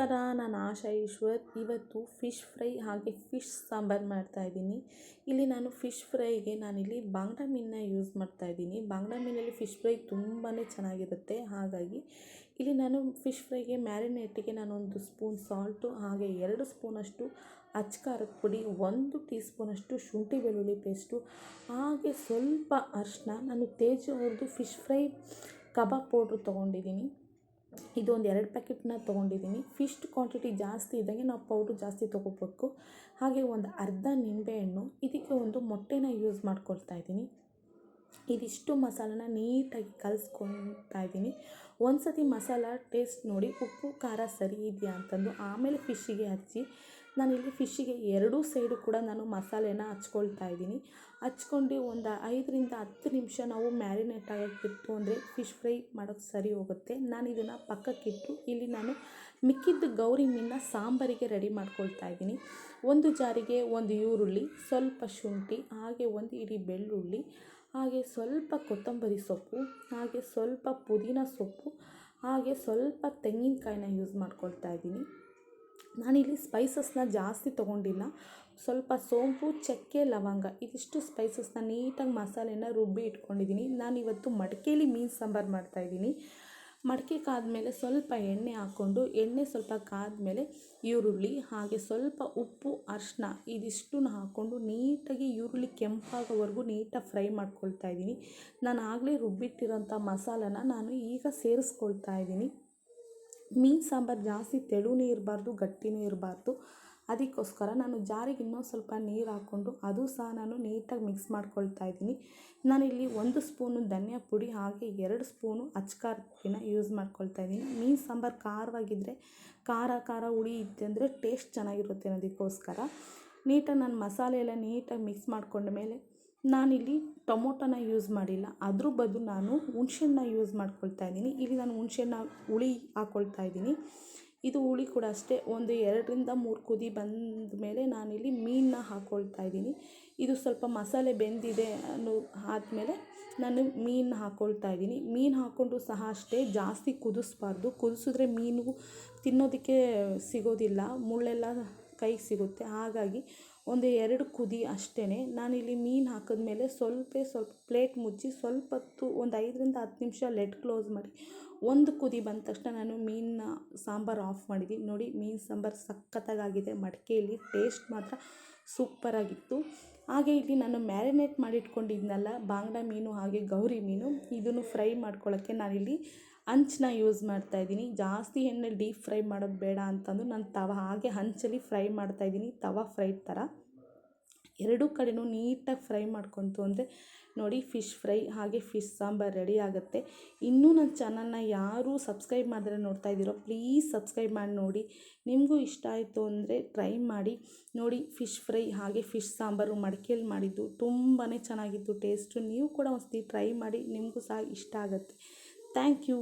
ನಮಸ್ಕಾರ ನಾನು ಆಶಾ ಈಶ್ವರ್, ಇವತ್ತು ಫಿಶ್ ಫ್ರೈ ಹಾಗೆ ಫಿಶ್ ಸಾಂಬಾರು ಮಾಡ್ತಾಯಿದ್ದೀನಿ ಇಲ್ಲಿ ನಾನು ಫಿಶ್ ಫ್ರೈಗೆ ನಾನಿಲ್ಲಿ ಬಾಂಗ್ಡಾ ಮೀನನ್ನ ಯೂಸ್ ಮಾಡ್ತಾಯಿದ್ದೀನಿ ಬಾಂಗ್ಡಾ ಮೀನಲ್ಲಿ ಫಿಶ್ ಫ್ರೈ ತುಂಬಾ ಚೆನ್ನಾಗಿರುತ್ತೆ. ಹಾಗಾಗಿ ಇಲ್ಲಿ ನಾನು ಫಿಶ್ ಫ್ರೈಗೆ ಮ್ಯಾರಿನೇಟಿಗೆ ನಾನೊಂದು ಸ್ಪೂನ್ ಸಾಲ್ಟು, ಹಾಗೆ ಎರಡು ಸ್ಪೂನಷ್ಟು ಅಚ್ಚ ಖಾರದ ಪುಡಿ, ಒಂದು ಟೀ ಸ್ಪೂನಷ್ಟು ಶುಂಠಿ ಬೆಳ್ಳುಳ್ಳಿ ಪೇಸ್ಟು, ಹಾಗೆ ಸ್ವಲ್ಪ ಅರಿಶಿನ ನಾನು ತೇಜ್ ಅವ್ರದ್ದು ಫಿಶ್ ಫ್ರೈ ಕಬಾಬ್ ಪೌಡ್ರು ತೊಗೊಂಡಿದ್ದೀನಿ. ಇದು ಒಂದು ಎರಡು ಪ್ಯಾಕೆಟ್ನ ತೊಗೊಂಡಿದ್ದೀನಿ. ಫಿಶ್ಟ್ ಕ್ವಾಂಟಿಟಿ ಜಾಸ್ತಿ ಇದ್ದಂಗೆ ನಾವು ಪೌಡ್ರ್ ಜಾಸ್ತಿ ತೊಗೋಬೇಕು. ಹಾಗೆ ಒಂದು ಅರ್ಧ ನಿಂಬೆಹಣ್ಣು ಇದಕ್ಕೆ ಒಂದು ಮೊಟ್ಟೆನ ಯೂಸ್ ಮಾಡ್ಕೊಳ್ತಾ ಇದ್ದೀನಿ. ಇದಿಷ್ಟು ಮಸಾಲನ ನೀಟಾಗಿ ಕಲಿಸ್ಕೊತಾ ಇದ್ದೀನಿ. ಒಂದು ಸತಿ ಮಸಾಲ ಟೇಸ್ಟ್ ನೋಡಿ, ಉಪ್ಪು, ಖಾರ ಸರಿ ಇದೆಯಾ ಅಂತಂದು ಆಮೇಲೆ ಫಿಶ್ಶಿಗೆ ಹಚ್ಚಿ, ನಾನಿಲ್ಲಿ ಫಿಶ್ಶಿಗೆ ಎರಡೂ ಸೈಡು ಕೂಡ ನಾನು ಮಸಾಲೆನ ಹಚ್ಕೊಳ್ತಾ ಇದ್ದೀನಿ. ಹಚ್ಕೊಂಡು ಒಂದು ಐದರಿಂದ ಹತ್ತು ನಿಮಿಷ ನಾವು ಮ್ಯಾರಿನೇಟ್ ಆಗೋಕ್ಕಿತ್ತು ಅಂದರೆ ಫಿಶ್ ಫ್ರೈ ಮಾಡೋಕ್ಕೆ ಸರಿ ಹೋಗುತ್ತೆ. ನಾನು ಇದನ್ನು ಪಕ್ಕಕ್ಕಿಟ್ಟು ಇಲ್ಲಿ ನಾನು ಮಿಕ್ಕಿದ್ದು ಗೌರಿ ಮೀನನ್ನ ಸಾಂಬಾರಿಗೆ ರೆಡಿ ಮಾಡ್ಕೊಳ್ತಾ ಇದ್ದೀನಿ. ಒಂದು ಜಾರಿಗೆ ಒಂದು ಈರುಳ್ಳಿ, ಸ್ವಲ್ಪ ಶುಂಠಿ, ಹಾಗೆ ಒಂದು ಇಡೀ ಬೆಳ್ಳುಳ್ಳಿ ಹಾಗೆ ಸ್ವಲ್ಪ ಕೊತ್ತಂಬರಿ ಸೊಪ್ಪು, ಹಾಗೆ ಸ್ವಲ್ಪ ಪುದೀನ ಸೊಪ್ಪು, ಹಾಗೆ ಸ್ವಲ್ಪ ತೆಂಗಿನಕಾಯಿನ ಯೂಸ್ ಮಾಡ್ಕೊಳ್ತಾ ಇದ್ದೀನಿ. ನಾನಿಲ್ಲಿ ಸ್ಪೈಸಸ್ನ ಜಾಸ್ತಿ ತೊಗೊಂಡಿಲ್ಲ. ಸ್ವಲ್ಪ ಸೋಂಪು, ಚಕ್ಕೆ, ಲವಂಗ ಇದಿಷ್ಟು ಸ್ಪೈಸಸ್ನ ನೀಟಾಗಿ ಮಸಾಲೆನ ರುಬ್ಬಿ ಇಟ್ಕೊಂಡಿದ್ದೀನಿ. ನಾನಿವತ್ತು ಮಡಿಕೇಲಿ ಮೀನು ಸಾಂಬಾರು ಮಾಡ್ತಾಯಿದ್ದೀನಿ ಮಡಿಕೆ ಕಾದ್ಮೇಲೆ ಸ್ವಲ್ಪ ಎಣ್ಣೆ ಹಾಕ್ಕೊಂಡು, ಎಣ್ಣೆ ಸ್ವಲ್ಪ ಕಾದ್ಮೇಲೆ ಈರುಳ್ಳಿ, ಹಾಗೆ ಸ್ವಲ್ಪ ಉಪ್ಪು ಅರಿಶಿನ ಇದಿಷ್ಟನ್ನು ಹಾಕ್ಕೊಂಡು ನೀಟಾಗಿ ಈರುಳ್ಳಿ ಕೆಂಪಾಗೋವರೆಗೂ ನೀಟಾಗಿ ಫ್ರೈ ಮಾಡ್ಕೊಳ್ತಾ ಇದ್ದೀನಿ. ನಾನು ಆಗಲೇ ರುಬ್ಬಿಟ್ಟಿರೋಂಥ ಮಸಾಲನ ನಾನು ಈಗ ಸೇರಿಸ್ಕೊಳ್ತಾ ಇದ್ದೀನಿ. ಮೀನು ಸಾಂಬಾರು ಜಾಸ್ತಿ ತೆಳುವೂ ಇರಬಾರ್ದು ಗಟ್ಟಿಯೂ ಇರಬಾರ್ದು. ಅದಕ್ಕೋಸ್ಕರ ನಾನು ಜಾರಿಗೆ ಇನ್ನೊಂದು ಸ್ವಲ್ಪ ನೀರು ಹಾಕ್ಕೊಂಡು ಅದು ಸಹ ನಾನು ನೀಟಾಗಿ ಮಿಕ್ಸ್ ಮಾಡ್ಕೊಳ್ತಾ ಇದ್ದೀನಿ. ನಾನಿಲ್ಲಿ ಒಂದು ಸ್ಪೂನು ಧನಿಯಾ ಪುಡಿ ಹಾಗೆ ಎರಡು ಸ್ಪೂನು ಅಚ್ಕಾರ ಪುಡಿನ ಯೂಸ್ ಮಾಡ್ಕೊಳ್ತಾ ಇದ್ದೀನಿ. ಮೀನು ಸಾಂಬಾರು ಖಾರವಾಗಿದ್ದರೆ ಖಾರ ಖಾರ ಹುಳಿ ಇತ್ತು ಅಂದರೆ ಟೇಸ್ಟ್ ಚೆನ್ನಾಗಿರುತ್ತೆ ಅನ್ನೋದಕ್ಕೋಸ್ಕರ. ನೀಟಾಗಿ ನಾನು ಮಸಾಲೆ ಎಲ್ಲ ನೀಟಾಗಿ ಮಿಕ್ಸ್ ಮಾಡ್ಕೊಂಡ ಮೇಲೆ ನಾನಿಲ್ಲಿ ಟೊಮೊಟೊನ ಯೂಸ್ ಮಾಡಿಲ್ಲ. ಅದ್ರ ಬದಲು ನಾನು ಹುಣ್ಸೆಹಣ್ಣ ಯೂಸ್ ಮಾಡ್ಕೊಳ್ತಾ ಇದ್ದೀನಿ. ಇಲ್ಲಿ ನಾನು ಹುಣ್ಸೆಹಣ್ಣ ಹುಳಿ ಹಾಕ್ಕೊಳ್ತಾ ಇದ್ದೀನಿ. ಇದು ಹುಳಿ ಕೂಡ ಅಷ್ಟೇ. ಒಂದು ಎರಡರಿಂದ ಮೂರು ಕುದಿ ಬಂದ ಮೇಲೆ ನಾನಿಲ್ಲಿ ಮೀನನ್ನ ಹಾಕ್ಕೊಳ್ತಾ ಇದ್ದೀನಿ. ಇದು ಸ್ವಲ್ಪ ಮಸಾಲೆ ಬೆಂದಿದೆ ಅನ್ನೋ ಆದಮೇಲೆ ನಾನು ಮೀನನ್ನ ಹಾಕ್ಕೊಳ್ತಾ ಇದ್ದೀನಿ. ಮೀನು ಹಾಕ್ಕೊಂಡು ಸಹ ಅಷ್ಟೇ ಜಾಸ್ತಿ ಕುದಿಸ್ಬಾರ್ದು. ಕುದಿಸಿದ್ರೆ ಮೀನು ತಿನ್ನೋದಕ್ಕೆ ಸಿಗೋದಿಲ್ಲ. ಮುಳ್ಳೆಲ್ಲ ಕೈಗೆ ಸಿಗುತ್ತೆ. ಹಾಗಾಗಿ ಒಂದು ಎರಡು ಕುದಿ ಅಷ್ಟೇ ನಾನಿಲ್ಲಿ ಮೀನು ಹಾಕಿದ್ಮೇಲೆ ಸ್ವಲ್ಪ ಸ್ವಲ್ಪ ಪ್ಲೇಟ್ ಮುಚ್ಚಿ ಸ್ವಲ್ಪ ಹೊತ್ತು ಒಂದು ಐದರಿಂದ ಹತ್ತು ನಿಮಿಷ ಲೆಡ್ ಕ್ಲೋಸ್ ಮಾಡಿ. ಒಂದು ಕುದಿ ಬಂದ ತಕ್ಷಣ ನಾನು ಮೀನನ್ನ ಸಾಂಬಾರು ಆಫ್ ಮಾಡಿದ್ದೀನಿ. ನೋಡಿ ಮೀನು ಸಾಂಬಾರು ಸಖತ್ತಾಗಿದೆ ಮಡಿಕೆಯಲ್ಲಿ ಟೇಸ್ಟ್ ಮಾತ್ರ ಸೂಪರಾಗಿತ್ತು. ಹಾಗೆ ಇಲ್ಲಿ ನಾನು ಮ್ಯಾರಿನೇಟ್ ಮಾಡಿಟ್ಕೊಂಡಿದ್ನಲ್ಲ, ಬಾಂಗ್ಡಾ ಮೀನು ಹಾಗೆ ಗೌರಿ ಮೀನು, ಇದನ್ನು ಫ್ರೈ ಮಾಡ್ಕೊಳ್ಳೋಕ್ಕೆ ನಾನಿಲ್ಲಿ ಹಂಚನ್ನ ಯೂಸ್ ಮಾಡ್ತಾಯಿದ್ದೀನಿ ಜಾಸ್ತಿ ಎಣ್ಣೆ ಡೀಪ್ ಫ್ರೈ ಮಾಡೋದು ಬೇಡ ಅಂತಂದು ನಾನು ತವ ಹಾಗೆ ಹಂಚಲ್ಲಿ ಫ್ರೈ ಮಾಡ್ತಾಯಿದ್ದೀನಿ ತವ ಫ್ರೈ ಥರ ಎರಡೂ ಕಡೆಯೂ ನೀಟಾಗಿ ಫ್ರೈ ಮಾಡ್ಕೊತು ಅಂದರೆ ನೋಡಿ ಫಿಶ್ ಫ್ರೈ ಹಾಗೆ ಫಿಶ್ ಸಾಂಬಾರು ರೆಡಿ ಆಗುತ್ತೆ. ಇನ್ನೂ ನನ್ನ ಚಾನಲ್ನ ಯಾರೂ ಸಬ್ಸ್ಕ್ರೈಬ್ ಮಾಡಿದ್ರೆ ನೋಡ್ತಾ ಇದ್ದೀರೋ ಪ್ಲೀಸ್ ಸಬ್ಸ್ಕ್ರೈಬ್ ಮಾಡಿ ನೋಡಿ. ನಿಮಗೂ ಇಷ್ಟ ಆಯಿತು ಅಂದರೆ ಟ್ರೈ ಮಾಡಿ. ನೋಡಿ ಫಿಶ್ ಫ್ರೈ ಹಾಗೆ ಫಿಶ್ ಸಾಂಬಾರು ಮಡಿಕೆಯಲ್ಲಿ ಮಾಡಿದ್ದು ತುಂಬಾ ಚೆನ್ನಾಗಿತ್ತು, ಟೇಸ್ಟು. ನೀವು ಕೂಡ ಒಂದ್ಸತಿ ಟ್ರೈ ಮಾಡಿ, ನಿಮಗೂ ಸಹ ಇಷ್ಟ ಆಗುತ್ತೆ. Thank you.